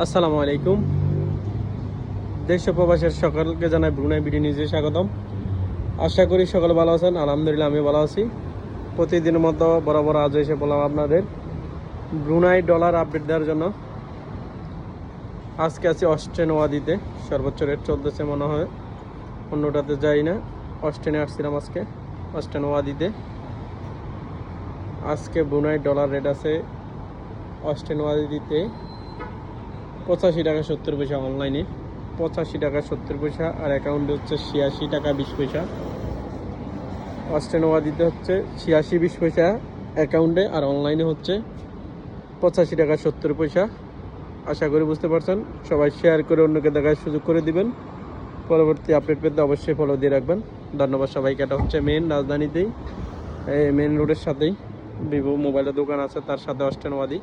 আসসালামু আলাইকুম। দেশ প্রবাসের সকলকে জানাই ব্রুনাই বিডি নিউজে স্বাগতম। আশা করি সকলে ভালো আছেন, আলহামদুলিল্লাহ আমি ভালো আছি। প্রতিদিনের মতো বরাবর আজ এসে বললাম আপনাদের ব্রুনাই ডলার আপডেট দেওয়ার জন্য। আজকে আছি অস্ট্রেন ওয়াদিতে, সর্বোচ্চ রেট চলতেছে মনে হয়। অন্যটাতে যাই না অস্ট্রেনে আসছিলাম আজকে অস্ট্রেন ওয়াদিতে। আজকে ব্রুনাই ডলার রেট আছে অস্ট্রেন ওয়াদিতে পঁচাশি টাকা সত্তর পয়সা অনলাইনে পঁচাশি টাকা সত্তর পয়সা আর অ্যাকাউন্টে হচ্ছে ছিয়াশি টাকা বিশ পয়সা। অস্ট্রেনোয়া দিতে হচ্ছে ছিয়াশি বিশ পয়সা অ্যাকাউন্টে আর অনলাইনে হচ্ছে পঁচাশি টাকা সত্তর পয়সা। আশা করি বুঝতে পারছেন। সবাই শেয়ার করে অন্যকে দেখার সুযোগ করে দিবেন। পরবর্তী আপডেট পেতে অবশ্যই ফলো দিয়ে রাখবেন। ধন্যবাদ সবাইকে। এটা হচ্ছে মেন রাজধানীতেই মেন রোডের সাথেই। ভিভো মোবাইলের দোকান আছে, তার সাথে অস্ট্রেনোয়াদি